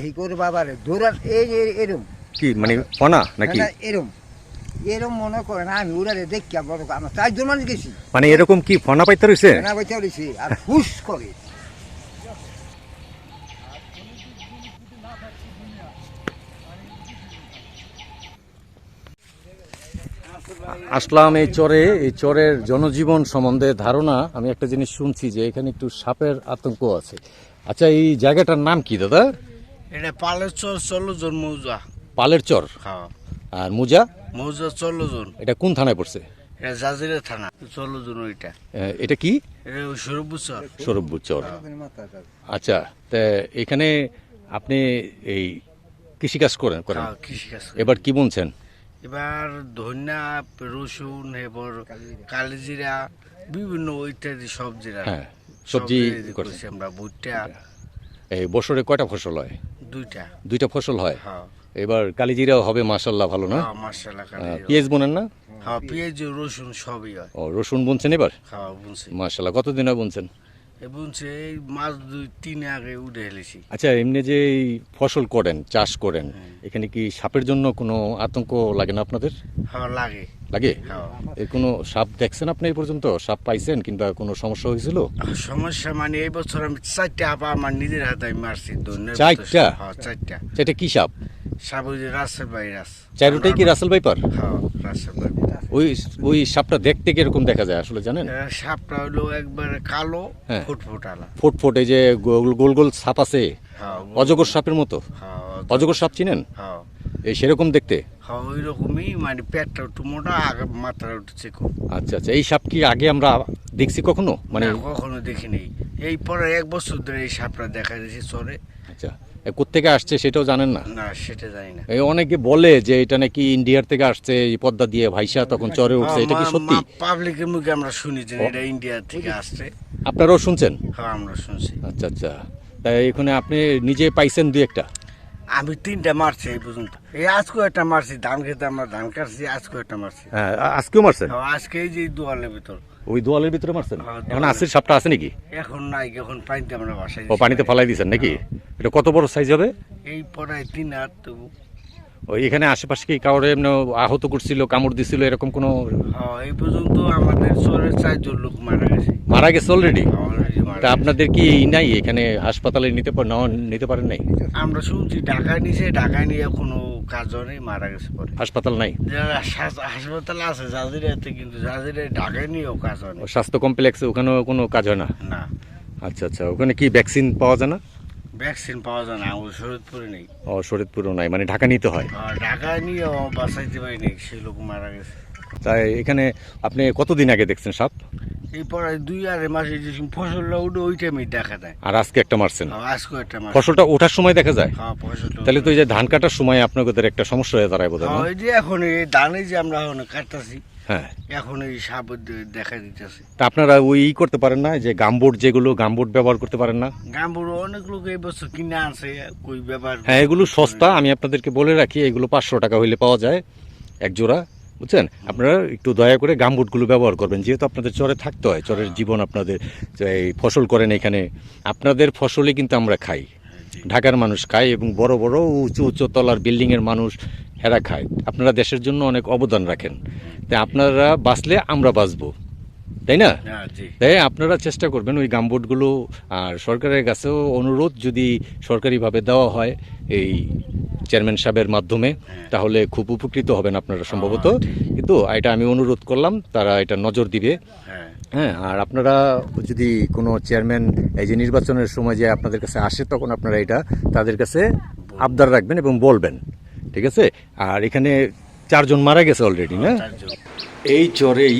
এই করে বাবারে দৌড়ান এই এরম। কি মানে ফনা নাকি? না, এরম। এরম মনে করেন আমি উড়ারে দেখি বড় আমরা চারজন মানুষ গেছি। মানে এরকম কি ফনা পাইতে রয়েছে না বলতে পারিছি আর হুস করে। আসলাম এই চরে এই চরের জনজীবন সম্বন্ধে ধারণা। আমি একটা জিনিস শুনছি যে এখানে একটু সাপের আতঙ্ক আছে। আচ্ছা এই জায়গাটার নাম কি দাদা? এটা পালের চর চল্লো জন মৌজা। পালের চর? হ্যাঁ। আর মুজা? মৌজা চল্লো জন। এটা কোন থানায় পড়ছে? এটা জাজিরা থানা চল্লো জন ওইটা। এটা কি? এটা সৌরভু চর। সৌরভপুর চর। আচ্ছা তা এখানে আপনি এই কৃষিকাজ করেন করেন। হ্যাঁ, কৃষিকাজ এবার কি বলছেন? এবার ধনিয়া রসুন এবার কালিজিরা বিভিন্ন ইত্যাদি সবজিরা। হ্যাঁ, সবজি সবজি করছি আমরা ভুট্টা। এই বছরে কয়টা ফসল হয়? দুইটা। দুইটা ফসল হয়? হ্যাঁ। এবার কালিজিরাও হবে মাসাল্লাহ ভালো না? হ্যাঁ পেঁয়াজ বোনেন না? হ্যাঁ পেঁয়াজ রসুন সবই হয়। ও রসুন বুনছেন এবার? হ্যাঁ বুনছি। মাসাল্লাহ কতদিন হয় বুনছেন? এ বুনছে এই মাস দুই তিন আগে উঠে হেলেছি আচ্ছা এমনি যে এই ফসল করেন চাষ করেন এখানে কি সাপের জন্য কোনো আতঙ্ক লাগে না আপনাদের? হ্যাঁ লাগে। লাগে? হ্যাঁ। এর কোনো সাপ দেখছেন আপনি এই পর্যন্ত? সাপ পাইছেন কিংবা কোনো সমস্যা হয়েছিল? সমস্যা মানে এই বছর আমি চারটা আপা আমার নিজের হাতে মারছি চারটা? হ্যাঁ চারটা কি সাপ? সাপ রাসেল ভাই রাস। ভাইরাস কি রাসেল ভাইপার হ্যাঁ রাসের ভাইরাস ওই ওই সাপটা দেখতে কীরকম দেখা যায় আসলে জানেন? সাপটা হলো একবার কালো হ্যাঁ। ফুটফুটালা। ফুট ফুট এই যে গোল গোল গোল সাপ আছে। হ্যাঁ অজগর সাপের মতো? হ্যাঁ অজগর সাপ চিনেন? হ্যাঁ। এই সেরকম দেখতে? হ্যাঁ ওই রকমই মানে পেটটা একটু মোটা আগে আচ্ছা আচ্ছা এই সাপ কি আগে আমরা দেখছি কখনো? মানে কখনো দেখিনি। এই পরে এক বছর ধরে এই সাপটা দেখা যাচ্ছে চরে। আচ্ছা আসছে সেটাও জানেন না? না সেটা জানি না। এই অনেকে বলে যে এটা নাকি ইন্ডিয়ার থেকে আসছে এই পদ্মা দিয়ে ভাইসা তখন চরে উঠছে এটা কি সত্যি? পাবলিকের মুখে আমরা শুনি যে এটা ইন্ডিয়া থেকে আসছে। আপনারাও শুনছেন? হ্যাঁ আমরা শুনছি। আচ্ছা আচ্ছা তাই এখানে আপনি নিজে পাইছেন দুই একটা? আমি তিনটা মারছি এই পর্যন্ত। এই আজকেও একটা মারছি ধান খেতে আমরা ধান কাটছি আজকেও একটা মারছি। হ্যাঁ আজকেও মারছেন হ্যাঁ, আজকে এই যে দোয়ালের ভিতর। ওই দোয়ালের ভিতরে মারছেন? হ্যাঁ, এখন আসির সাপটা আছে নাকি? এখন নাই এখন পানিতে আমরা বাসায় ও পানিতে ফালাই দিয়েছেন নাকি? এটা কত বড় সাইজ হবে? এই পড়ায় তিন হাত তবু ওই এখানে আশেপাশে কি কাউরে এমনি আহত করছিল কামড় দিছিল এরকম কোনো হ্যাঁ এই পর্যন্ত আমাদের চরে চারজন লোক মারা গেছে। মারা গেছে অলরেডি মারা তা আপনাদের কি নাই? এখানে হাসপাতালে নিতে নিতে পারেন নাই? আমরা শুনছি ঢাকায় নিছে ঢাকায় নিয়ে কোনো কাজ নেই মারা গেছে পরে। হাসপাতাল নাই? হাসপাতাল আছে জাজিরাতে কিন্তু জাজিরায় ঢাকায় নিয়েও কাজ হয় স্বাস্থ্য কমপ্লেক্সে ওখানেও কোনো কাজ হয় না? না। আচ্ছা আচ্ছা ওখানে কি ভ্যাকসিন পাওয়া যায় না? ভ্যাকসিন পাওয়া যায় না আমার শরীরপুরে নেই। ও শরীরপুরও নাই মানে ঢাকা নিতে হয়? আর ঢাকায় নিয়েও বাঁচাইতে পারিনি সেই লোক মারা গেছে। তাই এখানে আপনি কতদিন আগে দেখছেন সাপ? এই পরে দুই আড়াই মাসে যে ফসলটা উঠে ওই টাইমে দেখা দেয়। আর আজকে একটা মারছেন? হ্যাঁ, আজকে একটা ফসলটা ওঠার সময় দেখা যায়? হ্যাঁ ফসলটা তাহলে তো এই যে ধান কাটার সময় আপনাদের একটা সমস্যা হয়ে দাঁড়ায় বোধ হয় হ্যাঁ, ওই যে এখন এই ধানে যে আমরা এখন কাটতেছি হ্যাঁ। এখন এই সাপ দেখা দিতেছে। তা আপনারা ওই ই করতে পারেন না যে গামবোর্ড যেগুলো গামবোর্ড ব্যবহার করতে পারেন না? গাম্বুর অনেক লোক এই বছর কিনে আনছে কই ব্যাপার হ্যাঁ এগুলো সস্তা আমি আপনাদেরকে বলে রাখি এগুলো পাঁচশো টাকা হইলে পাওয়া যায় এক জোড়া বুঝছেন? আপনারা একটু দয়া করে গামবুটগুলো ব্যবহার করবেন যেহেতু আপনাদের চরে থাকতে হয় চরের জীবন আপনাদের যে এই ফসল করেন এখানে আপনাদের ফসলই কিন্তু আমরা খাই। ঢাকার মানুষ খায় এবং বড় বড় উঁচু উঁচু তলার বিল্ডিংয়ের মানুষ এরা খায়। আপনারা দেশের জন্য অনেক অবদান রাখেন। তাই আপনারা বাঁচলে আমরা বাঁচবো। তাই না? হ্যাঁ তাই আপনারা চেষ্টা করবেন ওই গামবোটগুলো আর সরকারের কাছেও অনুরোধ যদি সরকারিভাবে দেওয়া হয় এই চেয়ারম্যান সাহেবের মাধ্যমে তাহলে খুব উপকৃত হবেন আপনারা সম্ভবত। কিন্তু এটা আমি অনুরোধ করলাম তারা এটা নজর দিবে। হ্যাঁ। হ্যাঁ আর আপনারা যদি কোনো চেয়ারম্যান এই যে নির্বাচনের সময় যে আপনাদের কাছে আসে তখন আপনারা এটা তাদের কাছে আবদার রাখবেন এবং বলবেন। ঠিক আছে? আর এখানে চারজন মারা গেছে অলরেডি না? চারজন। এই চরেই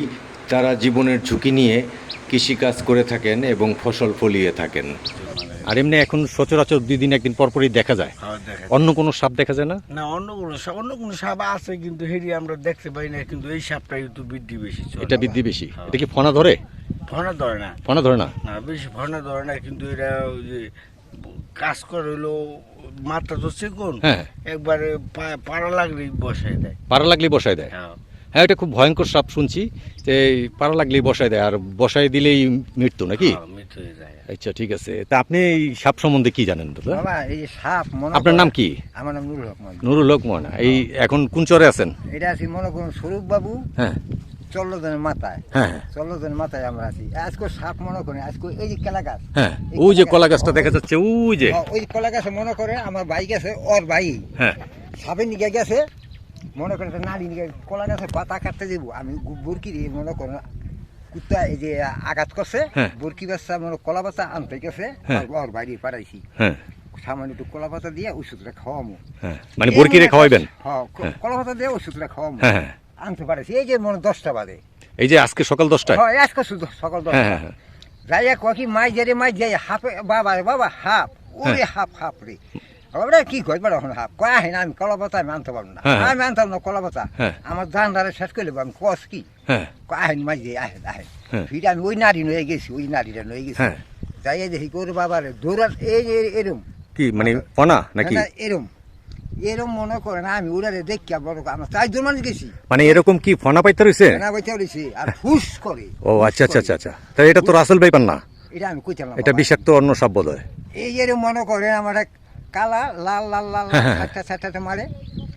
তারা জীবনের ঝুঁকি নিয়ে কৃষিকাজ করে থাকেন এবং ফসল ফলিয়ে থাকেন। আর এমনি এখন সচরাচর দুই দিন একদিন পরপরই দেখা যায়। হ্যাঁ অন্য কোনো সাপ দেখা যায় না? না অন্য কোনো সা- অন্য কোনো সাপ আছে কিন্তু হেরি আমরা দেখতে পাই না কিন্তু এই সাপটা একটু বৃদ্ধি বেশি এটা বৃদ্ধি বেশি। হ্যাঁ। এটা কি ফনা ধরে? ফনা ধরে না। ফনা ধরে না? না বেশি ফনা ধরে না কিন্তু এটা ওই যে কাজ করে হলো মাত্রা তো চিকন। হ্যাঁ। একবারে পাড়া লাগলেই বসায় দেয়। পাড়া লাগলেই বসায় দেয়। হ্যাঁ। হ্যাঁ এটা খুব ভয়ঙ্কর সাপ শুনছি যে পাড়া লাগলেই বসায় দেয় আর বসায় দিলেই মৃত্যু নাকি? হ্যাঁ, মৃত্যু হয়ে যায়। আচ্ছা ঠিক আছে। তা আপনি এই সাপ সম্বন্ধে কি জানেন দাদা? বাবা এই যে সাপ মনে আপনার নাম কি? আমার নাম নুরুল হক। নুরুল হক ময়না এই এখন কোন চরে আছেন? এটা আছি মনে করুন স্বরূপ বাবু। হ্যাঁ। চল্লজনের মাথায়। হ্যাঁ। হ্যাঁ, চল্লজনের মাথায় আমরা আছি। আজকে সাপ মনে করেন আজকে এই যে কেলা গাছ হ্যাঁ ওই যে কলা গাছটা দেখা যাচ্ছে ওই যে। হ্যাঁ, ওই কলা গাছে মনে করে আমার ভাই গেছে ওর ভাই। হ্যাঁ। সাপের নিকে গেছে মনে করেন নারী কলা গাছে পাতা কাটতে যাব। আমি বরকি বুরকি দিয়ে মনে করেন কুত্তা এই যে আঘাত করছে হ্যাঁ। বুরকি বাচ্চা মনে কলা বাচ্চা আনতে গেছে। আর বাইরে পাঠাইছি। হ্যাঁ। সামান্য একটু কলা পাতা দিয়ে ওষুধটা খাওয়ামো। হ্যাঁ। মানে বরকিরে খাওয়াইবেন? হ্যাঁ হ্যাঁ। কলা পাতা দিয়ে ওষুধটা খাওয়ামো। আনতে পারেছি এই যে মনে দশটা বাজে। এই যে আজকে সকাল দশটায়? হ্যাঁ আজকে সকাল দশটা। যাইয়া ককি মাই যারে মাই যাই হাফে বাবা রে বাবা হাফ। ওরে হাফ হাফ রে। ওরা কি করবে এখন হাফ কয়া হয় না আমি কলা পাতা আমি আনতে পারব না। হ্যাঁ, হ্যাঁ। আমি আনতাম না কলা পাতা হ্যাঁ। আমার ধান ধারে শেষ করে দেবো আমি কস কি? কয়া মাই যাই আহে আহে। হ্যাঁ। ফিরে আমি ওই নারী নয়ে গেছি ওই নারীটা নয়ে গেছি। যাইয়া দেখি করে বাবা রে দৌড়ান এই এরম। কি মানে ফনা নাকি? না, এরম। এরম মনে করে না আমি ওরা দেখিয়া বড় আমার চারজন মানুষ গেছি। মানে এরকম কি ফনা পাইতে রয়েছে না বইতে রয়েছি আর ফুস করে ও আচ্ছা আচ্ছা আচ্ছা আচ্ছা। তাহলে এটা তো রাসেল ব্যাপার না? এটা আমি কইতাম এটা বিষাক্ত অন্য সব বোধ হয় এই যে মনে করে আমার এক কালা লাল লাল লাল হ্যাঁ, হ্যাঁ। চারটা মারে।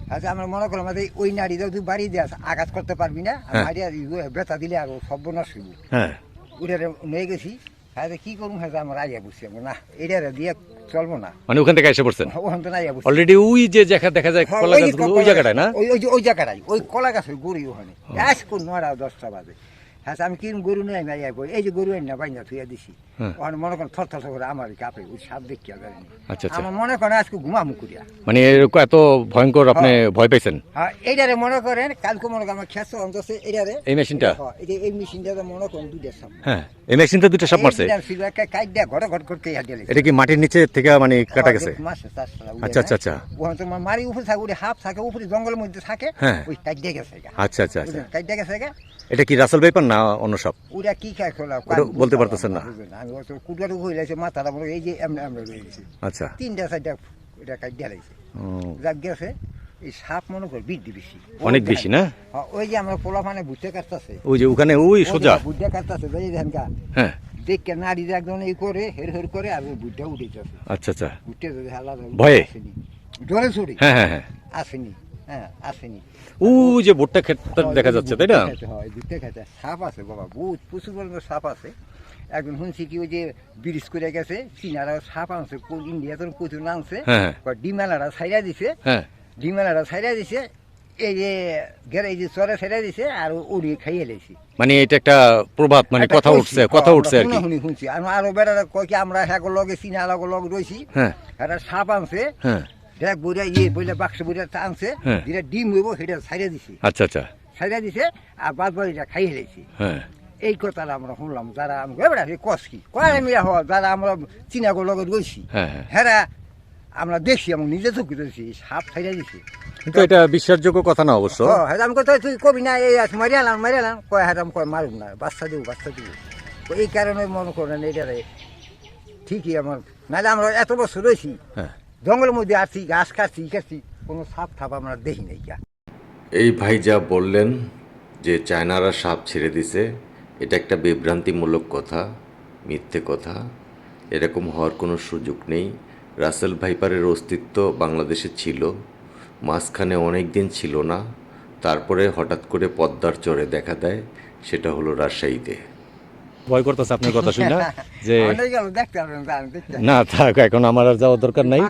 আচ্ছা আমরা মনে করলাম আমাদের ওই নারী তুই বাড়ি দিয়ে আঘাত করতে পারবি না। আর হ্যাঁ। বেতা দিলে আর সর্বনাশ হইব। হ্যাঁ। ওটা নিয়ে গেছি। হ্যাঁ কি করুম হ্যাঁ আমরা আইয়া বুঝছি না এটা দিয়ে চলবো না। মানে ওখান থেকে এসে পড়ছেন? ওখান তো আইয়া বুঝছি অলরেডি ওই যে দেখা দেখা যায় কলা ওই যে গাছগুলো ওই জায়গাটায় না? ওই ওই যে- ওই কলা গাছের গরু ওখানে। আজ কোন নয়টা দশটা বাজে। হ্যাঁ আমি কিরম গরু নেই না ইয়া করি এই যে গরু না বাইনা থুয়া দিছি হ্যাঁ। মনে করেন থর থর করে আমার কাপে ওই সাপ জানি আচ্ছা আচ্ছা। আমার মনে করেন আজকে ঘুমামু করিয়া। মানে এরকম এত ভয়ঙ্কর আপনি ভয় পাইছেন? হ্যাঁ এইটারে মনে করেন কালকে মনে করেন খেস অন্তছে এইটারে এই মেশিনটা? হ্যাঁ, এই যে এই মেশিনটা মনে করেন দুইটা সাপ হ্যাঁ এই মেশিনটা দুটো সাপ মারছে? কাইট দেয়া ঘরে ঘর করতে ইয়া দিলে এটা কি মাটির নিচে থেকে মানে কাটা গেছে? আচ্ছা, আচ্ছা, আচ্ছা। ওখানে তো মারি উপরে থাকে উড়ে হাফ থাকে উপরে জঙ্গলের মধ্যে থাকে হ্যাঁ। ওই দিয়ে গেছে আচ্ছা আচ্ছা আচ্ছা। দিয়ে গেছে এটা কি রাসেল ব্যাপার না অন্য ওরা কি খায় খোলা? বলতে পারতেছেন না। আমি কুটারু হইলাইছে মাথাটা বলে এই যে এমনি আমরা রয়েছি আচ্ছা। তিনটা চারটা এটা কাইট দিয়ে যাক গেছে। এই সাপ মনে কর বৃদ্ধি বেশি। অনেক বেশি না? হ্যাঁ, ওই যে আমরা পোলা মানে বুঝতে কাটতেছে ওই যে ওখানে ওই সোজা। বুদ্ধা কাটতেছে দেখেন হ্যাঁ। দেখে নারী একজন এই করে হের হের করে আর বুদ্ধা উঠেছে আচ্ছা আচ্ছা। বুদ্ধা যদি হালা ভয়ে? জোরে হ্যাঁ হ্যাঁ হ্যাঁ। আসেনি। হ্যাঁ আসেনি। ওই যে ভুট্টা ক্ষেতটা দেখা যাচ্ছে তাই না? হয় বুদ্ধা খেতে। সাপ আছে বাবা বহুত প্রচুর পরিমাণে সাপ আছে। একজন শুনছি কি ওই যে ব্রিজ করে গেছে চীনারা সাপ আনছে ইন্ডিয়া তো প্রচুর আনছে। হ্যাঁ। ডিমালারা ছাইরা দিছে। হ্যাঁ। ডিমালারা ছাইরা দিছে এই যে গেরে যে চরে ছাইরা দিছে আর উড়িয়ে খাইয়ে লেছি। মানে এটা একটা প্রভাত মানে কথা উঠছে হ্যাঁ, কথা উঠছে আর কি। শুনছি। আর আরও বেড়ারা কয় কি আমরা হ্যাঁ লগে চীনা লগে লগ হ্যাঁ। একটা সাপ আনছে। হ্যাঁ। দেখ বইরা ইয়ে বইলে বাক্স বইরা আনছে হ্যাঁ। যেটা ডিম হইব সেটা ছাইরা দিছি। আচ্ছা আচ্ছা। ছাইরা দিছে আর বাদ বাকিটা খাইয়ে লেছি। হ্যাঁ। এই কথাটা আমরা শুনলাম যারা আমি এবার কস কি? কয় আমি হ যারা আমরা চীনাগো লগত গেছি হ্যাঁ হ্যাঁ। হেরা আমরা দেখছি আমি নিজে চোখে দেখছি সাপ ছাইরা দিছি। কিন্তু এটা বিশ্বাসযোগ্য কথা না অবশ্য। ও হ্যাঁ আমি কথা তুই কবি না এই আছে মারি আলাম মারি আলাম কয় হ্যাঁ আমি কয় মারুম না বাচ্চা দিব বাচ্চা দিব। তো এই কারণে মনে করেন এটারে ঠিকই আমার নাহলে আমরা এত বছর রয়েছি হ্যাঁ। জঙ্গলের মধ্যে আছি কাটছি ই কাটছি কোনো সাপ থাপ আমরা দেখি নাই কা এই ভাই যা বললেন যে চায়নারা সাপ ছেড়ে দিছে, এটা একটা বিভ্রান্তিমূলক কথা, মিথ্যে কথা। এরকম হওয়ার কোনো সুযোগ নেই। রাসেল ভাইপারের অস্তিত্ব বাংলাদেশে ছিল, মাঝখানে অনেক দিন ছিল না, তারপরে হঠাৎ করে পদ্মার চরে দেখা দেয়, সেটা হলো রাজশাহীতে। ভয় করতেছে আপনার কথা শুনে? যে না, থাক এখন আমার আর যাওয়ার দরকার নাই।